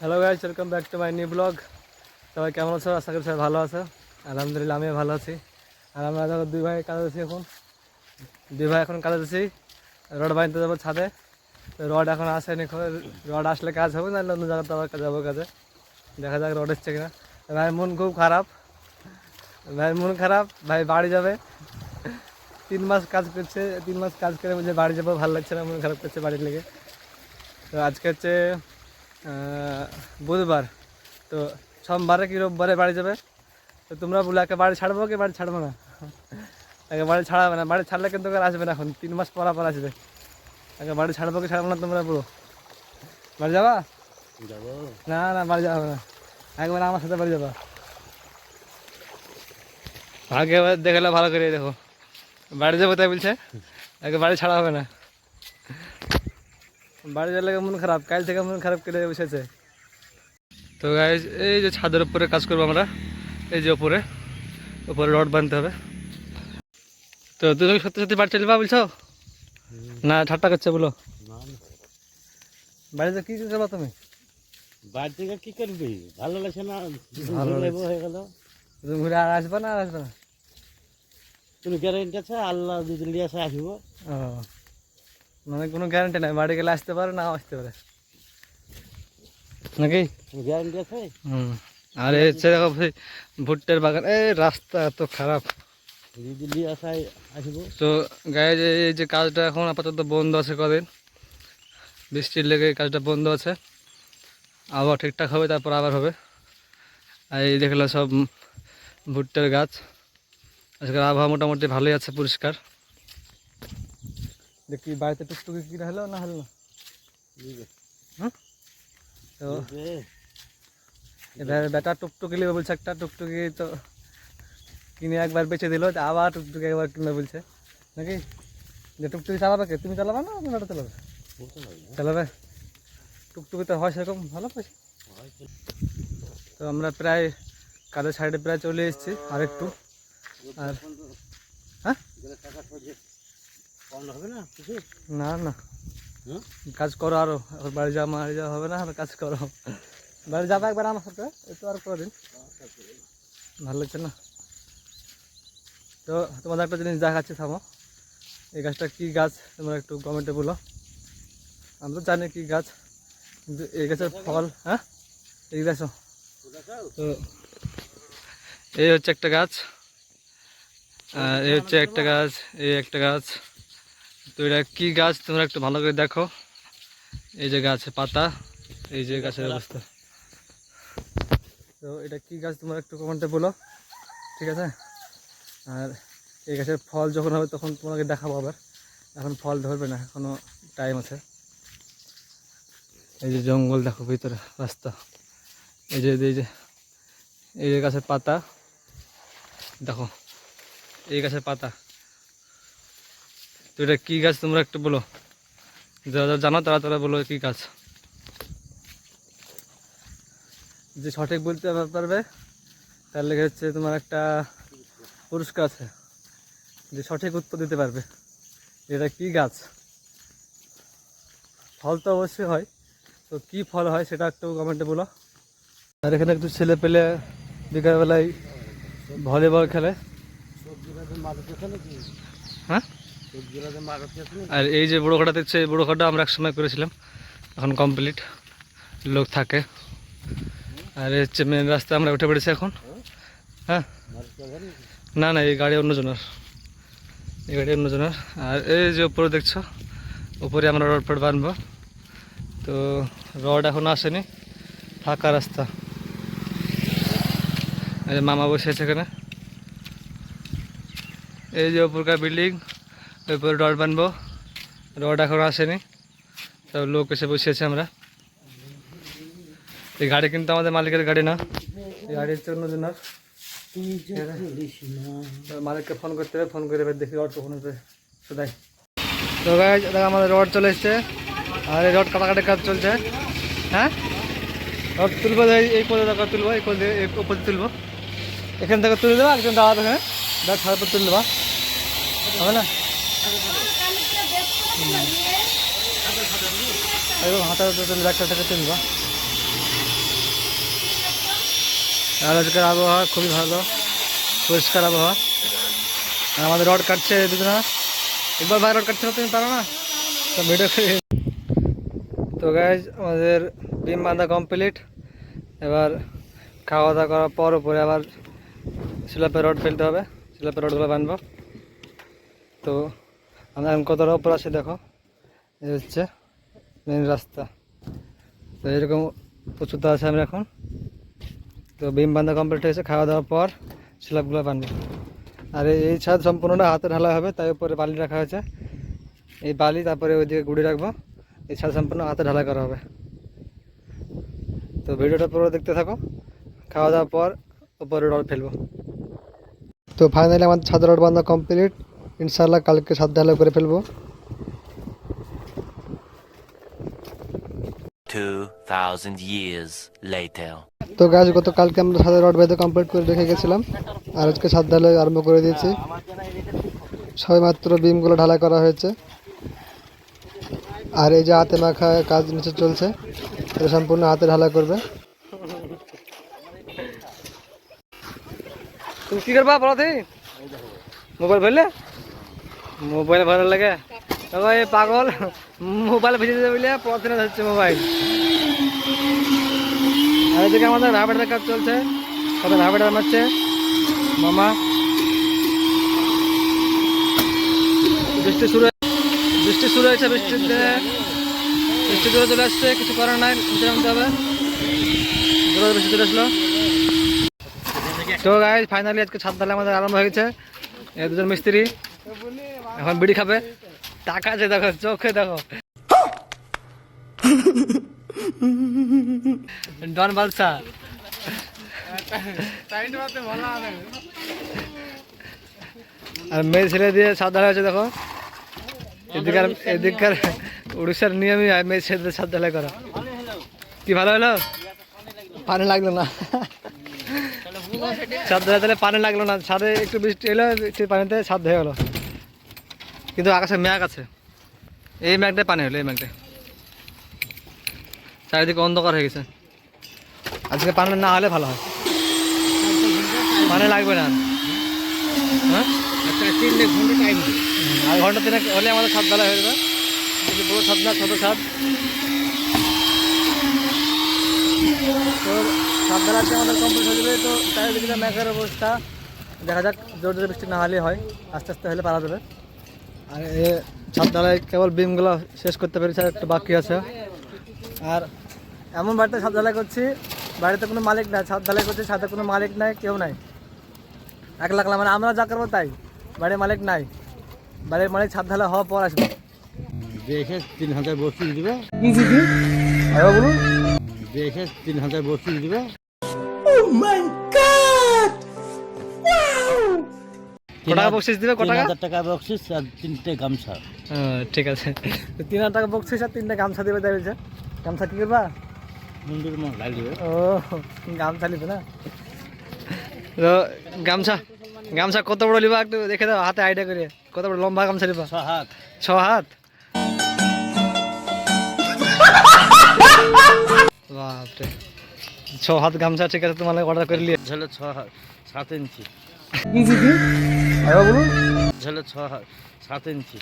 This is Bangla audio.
Hello guys welcome back to my new blog সবাই কেমন আছো? আশা করি সবাই ভালো আছো। আলহামদুলিল্লাহ, আমিও ভালো আছি। আর আমরা দেখো দুই ভাই কাজ আছি এখন। দুই ভাই এখন কাজ আছি রড বানিতে যাব ছাদে। রড এখন আসেনি রড আসলে কাজ হবে না অন্য জায়গাতে আবার যাব কাজে। দেখা যাক রড এসছে কিনা। ভাই, মন খুব খারাপ। ভাই, মন খারাপ। ভাই, বাড়ি যাবে। তিন মাস কাজ করছে। তিন মাস কাজ করে বলছে বাড়ি যাব। ভালো লাগছে না, মন খারাপ করছে বাড়ির লেগে। তো আজকে হচ্ছে বুধবার। তো সোমবারে কি রোববারে বাড়ি যাবে? তো তোমরা বলে একে বাড়ি ছাড়বো কি বাড়ি ছাড়বো না? একে বাড়ি ছাড়াবে না বাড়ি ছাড়লে কিন্তু আসবে না এখন তিন মাস পর পর আসবে। একে বাড়ি ছাড়বো কি ছাড়বো না তোমরা পুরো বাড়ি যাবা। না না বাড়ি যাবে না। একবার আমার সাথে বাড়ি যাবা। ভাগ্যে দেখলে ভালো করে দেখো। বাড়ি যাব তাই বলছে? একে বাড়ি ছাড়া হবে না। বাড়ি যাওয়ার লাগে মন খারাপ কাল থেকে মন খারাপ করে বসেছে। তো গাইজ এই যে ছাদের উপরে কাজ করব আমরা এই যে উপরে উপরে রড বানতে হবে। তো তুমি সত্যি সত্যি বাড়ি চলবা বলছো? না ঠাট্টা করছে বলো। বাড়িতে কি করবা তুমি? বাড়ি থেকে কি করবি? ভালো লাগছে না? ভালো হয়ে গেল। তুমি ঘুরে আর আসবে না আর আসবে না? তুমি গ্যারেন্টি আছে? আল্লাহ দুদিন দিয়ে আসে আসব। ও। মানে কোনো গ্যারান্টি নাই বাড়ি গেলে আসতে পারে নাও আসতে পারে। নাকি? গ্যারান্টি আছে? হুম। আর হচ্ছে দেখো ভুট্টের বাগান এই রাস্তা এত খারাপ। তো গায়ে যে এই যে কাজটা এখন আপাতত বন্ধ আছে কদিন। বৃষ্টির লেগে কাজটা বন্ধ আছে। আবার ঠিকঠাক হবে তারপর আবার হবে। আর এই দেখল সব ভুট্টার গাছ। আজকাল আবহাওয়া মোটামুটি ভালোই আছে পরিষ্কার। দেখি বাড়িতে টুকটুকি কিনা হলো না হলো? না তো এবার বেটা টুকটুকি নেবে বলছে একটা টুকটুকি তো কিনে একবার বেচে দিল আবার টুকটুকি একবার কিনবে বলছে। নাকি? যে টুকটুকি চালাবে কে? তুমি চালাবে না আপনারা চালাবে? চালাবে? টুকটুকি তো হয় সেরকম ভালো পয়সা। তো। আমরা প্রায় কাজের সাইডে প্রায় চলে এসেছি আর একটু আর হ্যাঁ? হবে না কিছু? না না। কাজ করো আরও। বাড়ি যাওয়া মারি যাওয়া হবে না? আর কাজ করো। বাড়ি যাবে একবার আমার সাথে একটু আর কদিন ভালো লাগছে না? তো তোমাদের একটা জিনিস দেখাচ্ছি থামো। এই গাছটা কি গাছ তোমরা একটু কমেন্টে বলো। আমি তো জানি কি গাছ কিন্তু এই গাছের ফল হ্যাঁ? এই গাছ তো এই হচ্ছে একটা গাছ এই হচ্ছে একটা গাছ এই একটা গাছ। তো এটা কি গাছ? তোমরা একটু ভালো করে দেখো। এই যে গাছের পাতা, এই যে গাছের অবস্থা। তো এটা কি গাছ তোমরা একটু কমেন্টে বলো, ঠিক আছে? আর এই গাছের ফল যখন হবে তখন তোমাকে দেখাবো আবার। এখন ফল ধরবে না, এখনও টাইম আছে। এই যে জঙ্গল দেখো ভিতরে, রাস্তা। এই যে এই যে এই যে গাছের পাতা। দেখো, এই গাছের পাতা। তো এটা কি গাছ তোমরা একটু বলো? যারা যারা জানো তারা তারা বলো কি গাছ। যে সঠিক বলতে পারবে, তার লেগে হচ্ছে তোমার একটা পুরস্কার আছে। যে সঠিক উত্তর দিতে পারবে এটা কি গাছ। ফল তো অবশ্যই হয়। তো কি ফল হয় সেটা একটু কমেন্টে বলো। আর এখানে একটু ছেলে পেলে বিকালবেলায় ভলিবল খেলে। আর এই যে বড়ো ঘাটা দেখছে, এই বড়ো ঘাটা আমরা এক সময় করেছিলাম। এখন কমপ্লিট লোক থাকে। আর হচ্ছে মেন রাস্তা, আমরা উঠে পড়েছি এখন। হ্যাঁ? না না, এই গাড়ি অন্যজনের। এই গাড়ি অন্যজনের। আর এই যে উপরে দেখছ, উপরে আমরা রড ফড বানবো তো রড এখন আসেনি, ফাঁকা রাস্তা। মামা বসে আছে এখানে। এই যে উপরকার বিল্ডিং উপরে রড বানবো। রড এখন আসেনি। সব লোক এসে বসে আছে আমরা। এই গাড়ি কিন্তু আমাদের মালিকের গাড়ি না। এই গাড়ি হচ্ছে অন্যজনের মালিককে ফোন করতে হবে, ফোন করে দেখি রড কখন হবে সেটাই তো আমাদের রড চলে এসছে। আর এই রড কাটাকাটি কাজ চলছে। হ্যাঁ? রড তুলবো এই- করে দেখো তুলবো, এই এই উপর তুলবো। এখান থেকে তুলে দেবো, একজন দাঁড়াবে হ্যাঁ দাঁড়া ছাড়ার পর তুলে দেবা। হবে না? থেকে আজকের আবহাওয়া খুবই ভালো, পরিষ্কার আবহাওয়া। আর আমাদের রড কাটছে দুজনা। একবার ভাই রড কাটছে না তুমি পারো না? তো ভিডিও তো গাইজ আমাদের বিম বাঁধা কমপ্লিট এবার খাওয়া দাওয়া করার পর উপরে আবার স্ল্যাপের রড ফেলতে হবে। স্ল্যাপের রডগুলো বানবো তো আমরা এখন কতটা আছে দেখো? এই হচ্ছে মেন রাস্তা। তো এরকম উচ্চতা আছে আমরা এখন। তো বিম বান্ধা কমপ্লিট হয়েছে খাওয়া দাওয়ার পর স্ল্যাবগুলো বানবো আর এই ছাদ সম্পূর্ণটা হাতে ঢালা হবে, তাই উপরে বালি রাখা হয়েছে। এই বালি তারপরে ওইদিকে গুড়ি রাখব। এই ছাদ সম্পূর্ণ হাতে ঢালা করা হবে। তো ভিডিওটা পুরো দেখতে থাকো। খাওয়া দাওয়ার পর উপরে রড ফেলব। তো ফাইনালি আমাদের ছাদ রড বান্ধা কমপ্লিট ইনশাল্লাহ কালকে ছাদ ঢালাই করে ফেলব। 2,000 years later. তো গাছ গতকালকে আমরা ছাদের রড বেঁধে কমপ্লিট করে রেখে গেছিলাম। আর আজকে ছাদ ঢালাই আরম্ভ করে দিয়েছি। সবে মাত্র বিমগুলো ঢালাই করা হয়েছে। আর এই যে হাতে মাখা কাজ নিচে চলছে এটা সম্পূর্ণ হাতে ঢালাই করবে। তুমি কি করবা বলো মোবাইল ভরলে? মোবাইল ভালো লাগে? তবে পাগল, মোবাইল ভেজে দেবে বলে পড়াশোনা হচ্ছে মোবাইল। আর এদিকে আমাদের ভাবেটার কাজ চলছে। কত ভাবেটা মারছে মামা। বৃষ্টি শুরু বৃষ্টি শুরু হয়েছে বৃষ্টির দিনে বৃষ্টি জোরে চলে আসছে, কিছু করার নাই নামতে হবে। জোরে বৃষ্টি চলে আসলো। তো গাইজ ফাইনালি আজকে ছাদ ঢালাই আমাদের আরম্ভ হয়ে গেছে। দুজন মিস্ত্রি। এখন বিড়ি খাবে? টাকা আছে দেখো, চোখে দেখো। ডন বালসা। আর মেয়ে ছেলে দিয়ে ঢালাই আছে দেখো। এদিকার এদিককার উড়িষ্যার নিয়মই মেয়ে ছেলে দিয়ে সাত ঢালাই করা। কি, ভালো হলো? পানি লাগল না। ছাদ ধরে তাহলে পানি লাগল না। ছাদে একটু বৃষ্টি এলো সেই পানিতে ছাদ হয়ে গেলো কিন্তু আকাশে ম্যাগ আছে। এই ম্যাগটায় পানি হলো, এই ম্যাগটায় চারিদিকে অন্ধকার হয়ে গেছে। আজকে পানি না হলে ভালো হয়। পানি লাগবে না। হ্যাঁ? আচ্ছা ঘণ্টা টাইম আর ঘণ্টা তিনেক হলে আমাদের ছাদ বেলা হয়ে যাবে। বড় ছাদ না, ছোটো ছাদ তো ছাদ বেলাতে আমাদের কমপ্লিট হয়ে যাবে। তো চারিদিকে মেঘের অবস্থা, দেখা যাক জোর জোরে বৃষ্টি না হলেই হয়। আস্তে আস্তে হলে পারা যাবে। আর এ ছাদ ঢালাই কেবল বিমগুলো শেষ করতে পেরেছি আর একটু বাকি আছে। আর এমন বাড়িতে ছাদ ঢালাই করছি বাড়িতে কোনো মালিক নাই ছাদ ঢালাই করছি ছাদে কোনো মালিক নাই কেউ নাই। এক লাখ মানে আমরা যা করব তাই বাড়ির মালিক নাই। বাড়ির মালিক ছাদ ঢালাই হওয়ার পর আসবে। দেখে তিন হাজার বস্তিস দিবে। কি বলুন। দেখে তিন হাজার বস্তিস দিবে। কত টাকা বকশিস দিবে? কত টাকা? হাজার টাকা বক্সিস আর তিনটে গামছা। হ্যাঁ ঠিক আছে। তো তিন হাজার টাকা বকশিস আর তিনটা গামছা দেবে তাই বলছে গামছা কি করবা? মুন্ডুর মন লাগবে ও গামছা নিবে না? তো গামছা। গামছা কত বড় লিবা একটু দেখে দাও হাতে আইডিয়া করে। কত বড় লম্বা গামছা লিবা ছ হাত। ছ হাত? বাপরে। ছ হাত গামছা ঠিক আছে তোমার অর্ডার করে ঝেলে ছ হাত সাত ইঞ্চি। বলুন? ঝেলে ছ সাত ইঞ্চি।